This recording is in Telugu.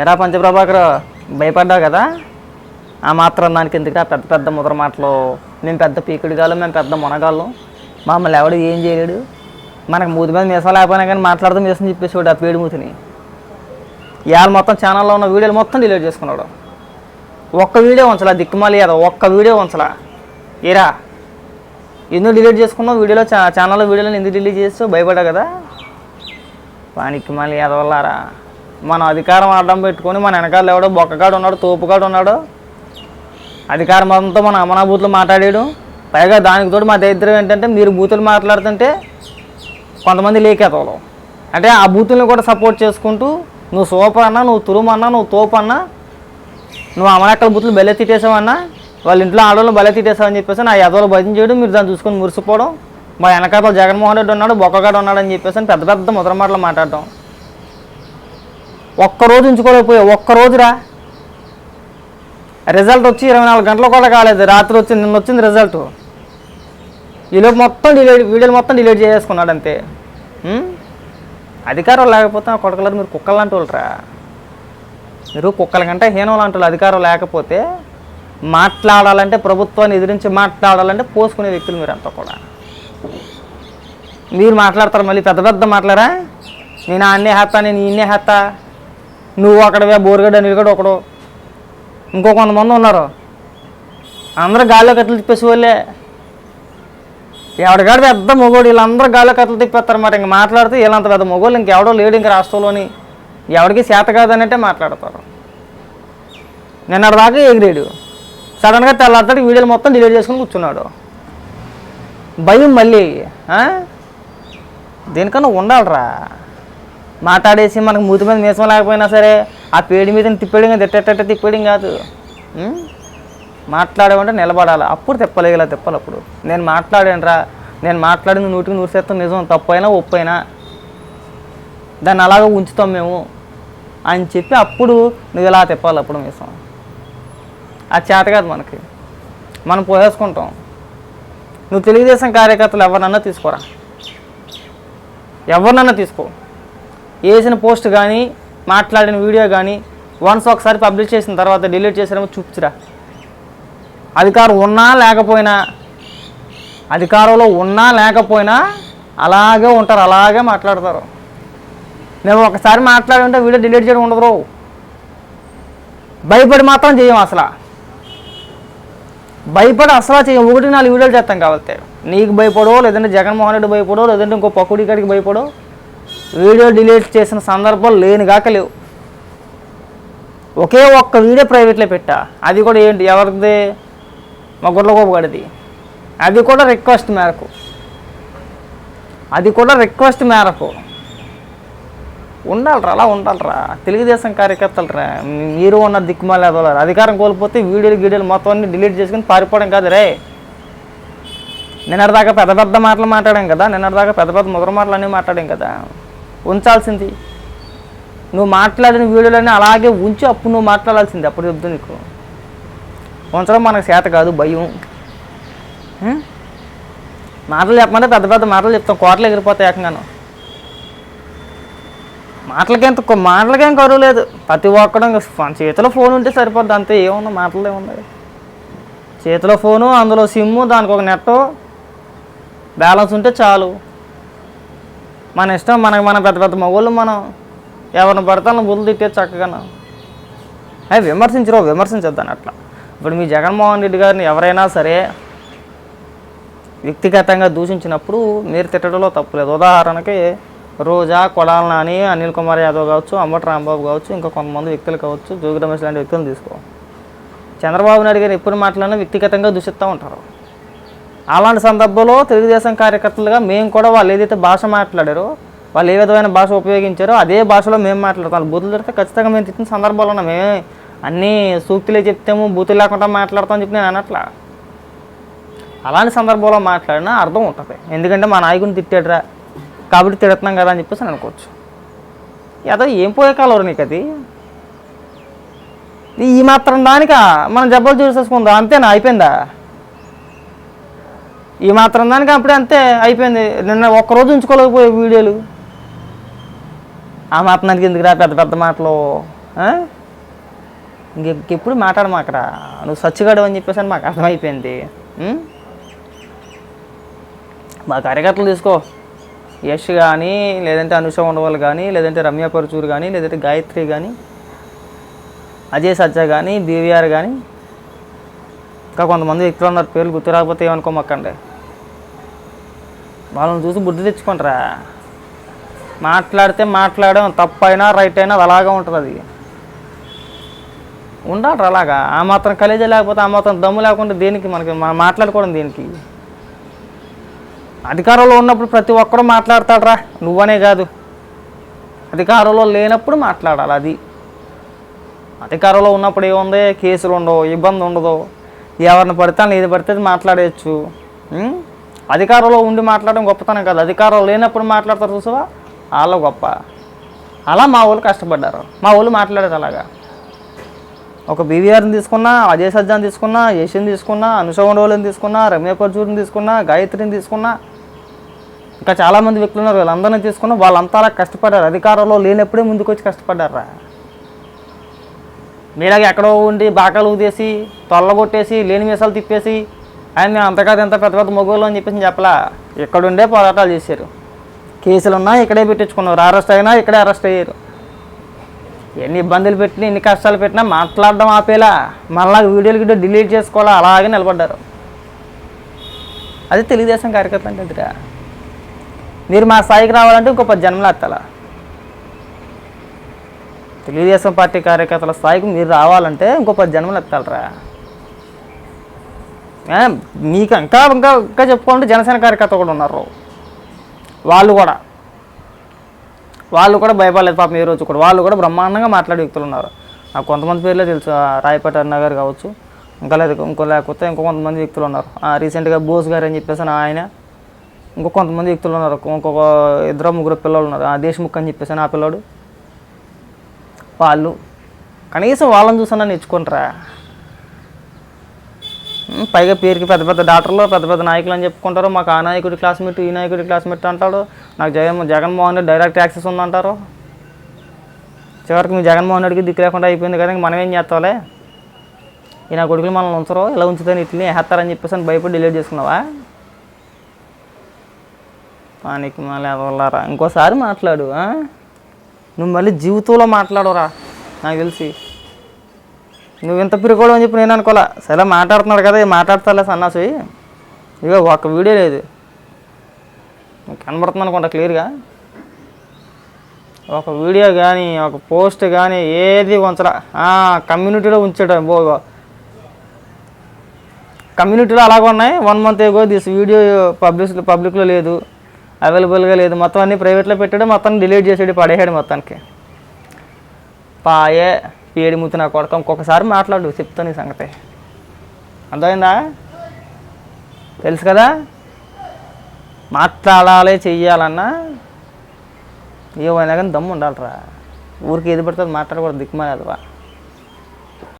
ఏరా పంచప్రభాకర్ భయపడ్డావు కదా? ఆ మాత్రం దానికి ఎందుకురా పెద్ద పెద్ద ముద్ర మాటలు? మేము పెద్ద పీకుడిగాలు మేము పెద్ద మునగాళ్ళం. మమ్మల్ని ఎవడు ఏం చేయలేడు? మనకు మూతి మీద మీసం లేకపోయినా కానీ మాట్లాడుతూ మీసం చెప్పేసి ఆ పేడు మూతిని. ఇవాళ మొత్తం ఛానల్లో ఉన్న వీడియోలు మొత్తం డిలీట్ చేసుకున్నాడు. ఒక్క వీడియో ఉంచలా దిక్కుమాలి కదా ఒక్క వీడియో ఉంచలా. ఏరా ఎందుకు డిలీట్ చేసుకున్నావు? వీడియోలో ఛానల్లో వీడియోలో ఎందుకు డిలీట్ చేస్తావు? భయపడ్డావు కదా? పానిక్కి మళ్ళీ ఎదవల్లారా మనం అధికారం అడ్డం పెట్టుకొని మన వెనకాల ఎవడో బొక్కగాడు ఉన్నాడు తోపుగాడు ఉన్నాడు. అధికారం అంతా మన అమనాభూతులు మాట్లాడాడు. పైగా దానికి తోడు మా దరిద్రం ఏంటంటే మీరు బూతులు మాట్లాడుతుంటే కొంతమంది లేకేతవలు అంటే ఆ బూతుల్ని కూడా సపోర్ట్ చేసుకుంటూ నువ్వు సోపర్ అన్నా నువ్వు తురుమన్నా నువ్వు తోపు అన్నా నువ్వు అమలక్కల బూతులు బెల్లె తిట్టేసావన్నా వాళ్ళ ఇంట్లో ఆడవాళ్ళు బలే తిట్టేసావని చెప్పేసి నా ఎదవలు భజన చేయడం మీరు దాన్ని చూసుకొని మురిసిపోవడం. మా వెనకాల జగన్మోహన్ రెడ్డి ఉన్నాడు బొక్కగాడు ఉన్నాడు అని చెప్పేసి పెద్ద పెద్ద ముద్ర మాటలు మాట్లాడటం. ఒక్కరోజు ఉంచుకోలేకపోయా ఒక్కరోజురా. రిజల్ట్ వచ్చి ఇరవై నాలుగు గంటలు కూడా కాలేదు. రాత్రి వచ్చింది నిన్న వచ్చింది రిజల్ట్. ఈలోపు మొత్తం డిలీట్ వీడియోలు మొత్తం డిలీట్ చేసుకున్నాడు అంతే. అధికారం లేకపోతే ఆ కొడకలరు మీరు కుక్కలు లాంటి వాళ్ళరా. మీరు కుక్కల కంటే హీనం లాంటి వాళ్ళు అధికారం లేకపోతే మాట్లాడాలంటే ప్రభుత్వాన్ని ఎదిరించి మాట్లాడాలంటే పోసుకునే వ్యక్తులు మీరు అంతా కూడా. మీరు మాట్లాడతారు మళ్ళీ పెద్ద పెద్ద మాట్లాడరా నేను అన్నే హత్తా నేను ఇన్నే హత్తా. నువ్వు అక్కడవే బోరుగడ్డ నిలగడ ఒకడు. ఇంకో కొంతమంది ఉన్నారు. అందరూ గాల్లో కట్టలు తిప్పేసి వాళ్ళే. ఎవడికాడు పెద్ద మొగోడు వీళ్ళందరూ గాల్లో కట్టలు తిప్పేస్తారు మరి. ఇంక మాట్లాడితే వీళ్ళంత పెద్ద మొగోళ్ళు ఇంకెవడో లేడు ఇంక రాష్ట్రంలోని. ఎవడికి చేత కాదనంటే మాట్లాడతారు. నిన్నటి దాకా ఎగిరేడు. సడన్గా తెల్లారితోటి వీడియోలు మొత్తం డిలీట్ చేసుకుని కూర్చున్నాడు. భయం మళ్ళీ దీనికన్నా దేనికన్నా ఉండాలిరా. మాట్లాడేసి మనకు మూతి మీద మీసం లేకపోయినా సరే ఆ పేడి మీద తిప్పేయడం తిట్టేటట్ట తిప్పేయడం కాదు. ఉం? మాట్లాడేమంటే నిలబడాలి. అప్పుడు తిప్పలేగల తిప్పాలి అప్పుడు. నేను మాట్లాడానురా నేను మాట్లాడింది నూటికి నూరు శాతం నిజం. తప్పైనా ఒప్పైనా. దాన్ని అలాగ ఉంచుతాం మేము. అని చెప్పి అప్పుడు నువ్వు ఇలా తిప్పాలి అప్పుడు మీసం. అది చేత కాదు మనకి. మనం పోసేసుకుంటాం. నువ్వు తెలుగుదేశం కార్యకర్తలు ఎవరినన్నా తీసుకోరా? ఎవరినన్నా తీసుకో. వేసిన పోస్ట్ కానీ మాట్లాడిన వీడియో కానీ వన్స్ ఒకసారి పబ్లిష్ చేసిన తర్వాత డిలీట్ చేసారేమో చూపించరా అధికారం ఉన్నా లేకపోయినా అధికారంలో ఉన్నా లేకపోయినా అలాగే ఉంటారు అలాగే మాట్లాడతారు. మేము ఒకసారి మాట్లాడి ఉంటే వీడియో డిలీట్ చేయడం ఉండదు భయపడి మాత్రం చేయం అసలు. భయపడి అసలు చేయం. ఒకటి నాలుగు వీడియోలు చేస్తాం కాబట్టి. నీకు భయపడో లేదంటే జగన్మోహన్ రెడ్డి భయపడో లేదంటే ఇంకో పక్కుడి కాడికి భయపడో వీడియో డిలీట్ చేసిన సందర్భాలు లేనిగాక లేవు. ఒకే ఒక్క వీడియో ప్రైవేట్లో పెట్టా. అది కూడా ఏంటి? ఎవరిది? మా గుడ్లగోపగడిది అది కూడా రిక్వెస్ట్ మేరకు. అది కూడా రిక్వెస్ట్ మేరకు. ఉండాలిరా అలా ఉండాలిరా. తెలుగుదేశం కార్యకర్తలరా మీరు ఉన్న దిక్కుమాల అధికారం కోల్పోతే వీడియోలు గీడియోలు మొత్తం అన్ని డిలీట్ చేసుకుని పారిపోవడం కాదు రే. నిన్నటిదాకా పెద్ద పెద్ద మాటలు మాట్లాడాం కదా. నిన్నటిదాకా పెద్ద పెద్ద ముద్ర మాటలు అన్నీ మాట్లాడాం కదా. ఉంచాల్సింది. నువ్వు మాట్లాడిన వీడియోలన్నీ అలాగే ఉంచి అప్పుడు నువ్వు మాట్లాడాల్సింది. అప్పుడు చెప్తుంది నీకు. ఉంచడం మనకు చేత కాదు భయం. మాటలు చెప్పమంటే పెద్ద పెద్ద మాటలు చెప్తాం. కోటలు ఎగిరిపోతాయి ఏకంగాను. మాటలకేం తక్కువ మాటలకేం కరువు లేదు. ప్రతి ఒక్కడం చేతిలో ఫోన్ ఉంటే సరిపోద్ది. అంతే ఏముంది? మాటలు ఏమున్నాయి చేతిలో ఫోను అందులో సిమ్ము దానికి ఒక నెట్ బ్యాలెన్స్ ఉంటే చాలు. మన ఇష్టం మనకి మన పెద్ద పెద్ద మగోళ్ళు మనం ఎవరిని పడితే బుద్ధులు తిట్టే చక్కగా అవి విమర్శించరు విమర్శించొద్దని అట్లా. ఇప్పుడు మీ జగన్మోహన్ రెడ్డి గారిని ఎవరైనా సరే వ్యక్తిగతంగా దూషించినప్పుడు మీరు తిట్టడంలో తప్పులేదు ఉదాహరణకి రోజా కొడాల నాని అనిల్ కుమార్ యాదవ్ కావచ్చు అంబటి రాంబాబు కావచ్చు ఇంకా కొంతమంది వ్యక్తులు కావచ్చు జోగి రమేష్ లాంటి వ్యక్తులను తీసుకో. చంద్రబాబు నాయుడు గారు ఎప్పుడు మాట్లాడినా వ్యక్తిగతంగా దూషిస్తూ ఉంటారు. అలాంటి సందర్భంలో తెలుగుదేశం కార్యకర్తలుగా మేము కూడా వాళ్ళు ఏదైతే భాష మాట్లాడారో వాళ్ళు ఏ విధమైన భాష ఉపయోగించారో అదే భాషలో మేము మాట్లాడతాం. వాళ్ళు బూతులు తిడితే ఖచ్చితంగా మేము తిట్టిన సందర్భాలు ఉన్నాయి మేమే అన్నీ సూక్తులే చెప్తాము బూతులు లేకుండా మాట్లాడతాం అని చెప్పి నేను అనట్లా. అలాంటి సందర్భంలో మాట్లాడినా అర్థం ఉంటుంది. ఎందుకంటే మా నాయకుని తిట్టాడురా. కాబట్టి తిడుతున్నాం కదా అని చెప్పేసి నేను అనుకోవచ్చు. ఏదో ఏం పోయే కాలం నీకు అది? ఈ మాత్రం దానికా? మనం జబ్బలు చూసేసుకుందాం. అంతేనా? అయిపోయిందా? ఈ మాత్రం దానికి అప్పుడే అంతే అయిపోయింది. నిన్న ఒక్కరోజు ఉంచుకోలేకపోయే వీడియోలు. ఆ మాత్రానికి ఎందుకురా పెద్ద పెద్ద మాటలు? ఆ? ఇంక ఇంకెప్పుడు మాట్లాడమాకరా నువ్వు సచ్చిగాడు అని చెప్పేసి అని మాకు అర్థమైపోయింది. మా కార్యకర్తలు తీసుకో. యష్ కానీ లేదంటే అనుష ఉండవాళ్ళు కానీ లేదంటే రమ్య పరచూరు కానీ లేదంటే గాయత్రి కానీ అజయ్ సజ్జ కానీ బీవీఆర్ కానీ ఇంకా కొంతమంది వ్యక్తులు ఉన్నారు పేర్లు గుర్తు రాకపోతే ఏమనుకోమక్కండి వాళ్ళని చూసి బుద్ధి తెచ్చుకుంటారా? మాట్లాడితే మాట్లాడడం తప్పైనా రైట్ అయినా అలాగే ఉంటుంది అది. ఉండాలి అలాగా. ఆ మాత్రం కలేజీ లేకపోతే ఆ మాత్రం దమ్ము లేకుండా దేనికి మనకి మనం మాట్లాడుకోవడం దేనికి? అధికారంలో ఉన్నప్పుడు ప్రతి ఒక్కరు మాట్లాడతాడరా. నువ్వనే కాదు. అధికారంలో లేనప్పుడు మాట్లాడాలి అది. అధికారంలో ఉన్నప్పుడు ఏముంది? కేసులు ఉండవు ఇబ్బంది ఉండదు. ఎవరిని పడితే వాళ్ళని ఏది పడితే అది మాట్లాడేయచ్చు. అధికారంలో ఉండి మాట్లాడడం గొప్పతనం కాదు. అధికారం లేనప్పుడు మాట్లాడతారు చూసావా? వాళ్ళ గొప్ప. అలా మా వాళ్ళు కష్టపడ్డారు. మా వాళ్ళు మాట్లాడేది అలాగా. ఒక బీవీఆర్ని తీసుకున్నా అజయ్ సజ్జాని తీసుకున్నా యశ్ని తీసుకున్నా అనుష తీసుకున్నా రమ్య పర్జూర్ని తీసుకున్నా గాయత్రిని తీసుకున్నా ఇంకా చాలామంది వ్యక్తులు ఉన్నారు. వీళ్ళందరినీ తీసుకున్నా వాళ్ళంతా అలా కష్టపడ్డారు. అధికారంలో లేనప్పుడే ముందుకు వచ్చి కష్టపడ్డారా? మీలాగే ఎక్కడో ఉండి బాకాలు ఊదేసి తొల్లగొట్టేసి లేని మీసాలు తిప్పేసి ఆయన మేము అంతకాదు ఎంత పెద్ద పెద్ద మొగోళ్ళు అని చెప్పేసి చెప్పలా. ఇక్కడుండే పోరాటాలు చేశారు. కేసులు ఉన్నా ఇక్కడే పెట్టించుకున్నారు. అరెస్ట్ అయినా ఇక్కడే అరెస్ట్ అయ్యారు. ఎన్ని ఇబ్బందులు పెట్టినా ఎన్ని కష్టాలు పెట్టినా మాట్లాడడం ఆపేలా. మళ్ళా వీడియోలు గిడ్డో డిలీట్ చేసుకోవాలా? అలాగే నిలబడ్డారు. అది తెలుగుదేశం కార్యకర్త అంటే అదిరా మీరు మా స్థాయికి రావాలంటే ఇంకో పది జన్మలు ఎత్తాలా? తెలుగుదేశం పార్టీ కార్యకర్తల స్థాయికి మీరు రావాలంటే ఇంకో పది జన్మలు ఎత్తాలరా? మీకు ఇంకా ఇంకా ఇంకా చెప్పుకోవాలంటే జనసేన కార్యకర్త కూడా ఉన్నారు. వాళ్ళు కూడా. వాళ్ళు కూడా భయపడలేదు పాపం ఏ రోజు కూడా. వాళ్ళు కూడా బ్రహ్మాండంగా మాట్లాడే వ్యక్తులు ఉన్నారు. నాకు కొంతమంది పేర్లే తెలుసు. ఆ రాయపేట అన్న గారు కావచ్చు. ఇంకా లేదు ఇంకో లేకపోతే ఇంకో కొంతమంది వ్యక్తులు ఉన్నారు. ఆ, రీసెంట్గా బోస్ గారు అని చెప్పేసి ఆయన. ఇంకో కొంతమంది వ్యక్తులు ఉన్నారు. ఇంకొక ఇద్దరు ముగ్గురు పిల్లలు ఉన్నారు. ఆ దేశముఖ్ అని చెప్పేసి ఆ పిల్లోడు. వాళ్ళు. కనీసం వాళ్ళని చూసినా నేర్చుకుంటారా? పైగా పేరుకి పెద్ద పెద్ద డాక్టర్లు పెద్ద పెద్ద నాయకులు అని చెప్పుకుంటారు. మాకు ఆ నాయకుడి క్లాస్మేట్ ఈ నాయకుడి క్లాస్మేట్ అంటాడు. నాకు జగన్ జగన్మోహన్ రెడ్డి డైరెక్ట్ యాక్సెస్ ఉందంటారు. చివరికి మీ జగన్మోహన్ రెడ్డికి దిక్కు లేకుండా అయిపోయింది కదా మనం ఏం చేస్తాంలే ఈ నా కొడుకులు మనల్ని ఉంచరు ఇలా ఉంచుతాను ఇట్లని వేస్తారని చెప్పేసి అని భయపడి డిలీట్ చేసుకున్నావా? పానికి మళ్ళీ ఎవరులారా? ఇంకోసారి మాట్లాడు నువ్వు మళ్ళీ జీవితంలో మాట్లాడవురా నాకు తెలిసి. నువ్వు ఇంత పిరుకోవడం అని చెప్పి నేను అనుకోలే. సరే మాట్లాడుతున్నాడు కదా మాట్లాడతాలే సన్నాసి. ఇగో ఒక వీడియో లేదు. కనబడుతుంది అనుకుంటా క్లియర్గా. ఒక వీడియో కానీ ఒక పోస్ట్ కానీ ఏది ఉంచరా కమ్యూనిటీలో ఉంచాడు బో కమ్యూనిటీలో అలాగ ఉన్నాయి. One month ago this video public పబ్లిక్లో లేదు. అవైలబుల్గా లేదు. మొత్తం అన్ని ప్రైవేట్లో పెట్టాడు. మొత్తం డిలీట్ చేసాడు పడేసాడు మొత్తానికి. పాయే. ఏడు ముద్దు నా కొడక ఇంకొకసారి మాట్లాడు చెప్తాను ఈ సంగతి. అర్థమైందా? తెలుసు కదా? మాట్లాడాలి చెయ్యాలన్నా ఏమైనా కానీ దమ్ము ఉండాలిరా ఊరికి ఏది పడుతుంది మాట్లాడకూడదు దిక్కుమాలేదువా